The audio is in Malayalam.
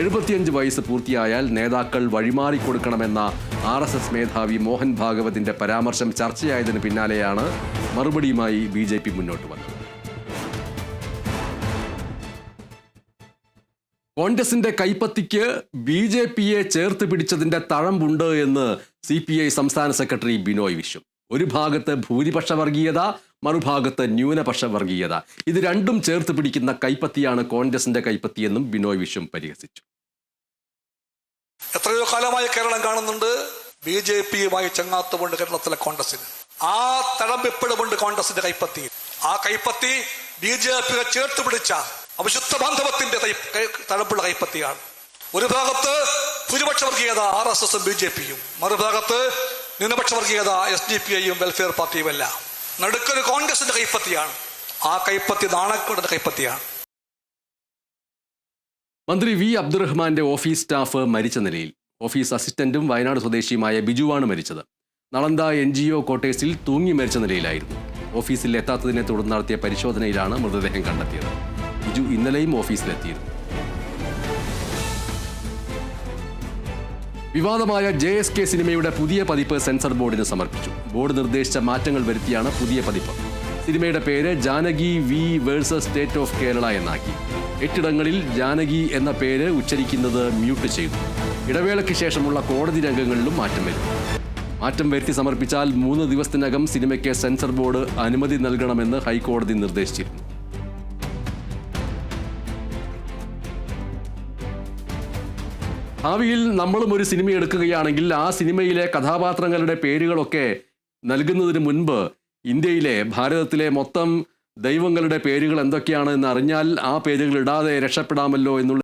എഴുപത്തിയഞ്ച് വയസ്സ് പൂർത്തിയായാൽ നേതാക്കൾ വഴിമാറിക്കൊടുക്കണമെന്ന ആർ എസ് എസ് മേധാവി മോഹൻ ഭാഗവതിന്റെ പരാമർശം ചർച്ചയായതിന് പിന്നാലെയാണ് മറുപടിയുമായി ബി ജെ പി മുന്നോട്ട് വന്നത്. കോൺഗ്രസിന്റെ കൈപ്പത്തിക്ക് ബി ജെ പിയെ ചേർത്ത് പിടിച്ചതിന്റെ തഴമ്പുണ്ട് എന്ന് സി പി ഐ സംസ്ഥാന സെക്രട്ടറി ബിനോയ് വിശ്വം. ഒരു ഭാഗത്ത് ഭൂരിപക്ഷ വർഗീയത മറുഭാഗത്ത് ന്യൂനപക്ഷ വർഗീയത ഇത് രണ്ടും ചേർത്ത് പിടിക്കുന്ന കൈപ്പത്തിയാണ് കോൺഗ്രസിന്റെ കൈപ്പത്തിയെന്നും ബിനോയ് വിശ്വം പരിഹസിച്ചു. എത്രയോ കാലമായി കേരളം കാണുന്നുണ്ട് ബി ജെ പിയുമായി ചങ്ങാത്തുകൊണ്ട് കേരളത്തിലെ കോൺഗ്രസിന് ആ തഴമ്പിപ്പോഴുമുണ്ട് കോൺഗ്രസിന്റെ കൈപ്പത്തി. ആ കൈപ്പത്തി ബി ജെ പി ചേർത്ത് പിടിച്ച അവിശുദ്ധ ബാന്ധവത്തിന്റെ തഴമ്പുള്ള കൈപ്പത്തിയാണ്. ഒരു ഭാഗത്ത് ഭൂരിപക്ഷ വർഗീയത ആർ എസ് എസും ബി ജെ പിയും മറുഭാഗത്ത് ന്യൂനപക്ഷ വർഗീയത എസ് ഡി പി ഐയും വെൽഫെയർ പാർട്ടിയും അല്ല നടുക്കൊരു കോൺഗ്രസിന്റെ കൈപ്പത്തിയാണ്. ആ കൈപ്പത്തി നാണക്കേടിന്റെ കൈപ്പത്തിയാണ്. മന്ത്രി വി അബ്ദുറഹ്മാന്റെ ഓഫീസ് സ്റ്റാഫ് മരിച്ച നിലയിൽ ഓഫീസ് അസിസ്റ്റന്റും വയനാട് സ്വദേശിയുമായ ബിജുവാണ് മരിച്ചത്. നളന്ദ എൻ ജി ഒ കോട്ടേഴ്സിൽ തൂങ്ങി മരിച്ച നിലയിലായിരുന്നു. ഓഫീസിൽ എത്താത്തതിനെ തുടർന്ന് നടത്തിയ പരിശോധനയിലാണ് മൃതദേഹം കണ്ടെത്തിയത്. ബിജു ഇന്നലെയും ഓഫീസിലെത്തിയിരുന്നു. വിവാദമായ ജെ എസ് കെ സിനിമയുടെ പുതിയ പതിപ്പ് സെൻസർ ബോർഡിന് സമർപ്പിച്ചു. ബോർഡ് നിർദ്ദേശിച്ച മാറ്റങ്ങൾ വരുത്തിയാണ് പുതിയ പതിപ്പ്. സിനിമയുടെ പേര് Janaki V versus state of Kerala എന്നാക്കി. എട്ടിടങ്ങളിൽ ജാനകി എന്ന പേര് ഉച്ചരിക്കുന്നത് മ്യൂട്ട് ചെയ്തു. ഇടവേളയ്ക്ക് ശേഷമുള്ള കോടതി രംഗങ്ങളിലും മാറ്റം വരും. മാറ്റം വരുത്തി സമർപ്പിച്ചാൽ മൂന്ന് ദിവസത്തിനകം സിനിമയ്ക്ക് സെൻസർ ബോർഡ് അനുമതി നൽകണമെന്ന് ഹൈക്കോടതി നിർദ്ദേശിച്ചിരുന്നു. ഭാവിയിൽ നമ്മളും ഒരു സിനിമ എടുക്കുകയാണെങ്കിൽ ആ സിനിമയിലെ കഥാപാത്രങ്ങളുടെ പേരുകളൊക്കെ നൽകുന്നതിന് മുൻപ് ഇന്ത്യയിലെ ഭാരതത്തിലെ മൊത്തം ദൈവങ്ങളുടെ പേരുകൾ എന്തൊക്കെയാണ് എന്ന് അറിഞ്ഞാൽ ആ പേരുകൾ ഇടാതെ രക്ഷപ്പെടാമല്ലോ എന്നുള്ള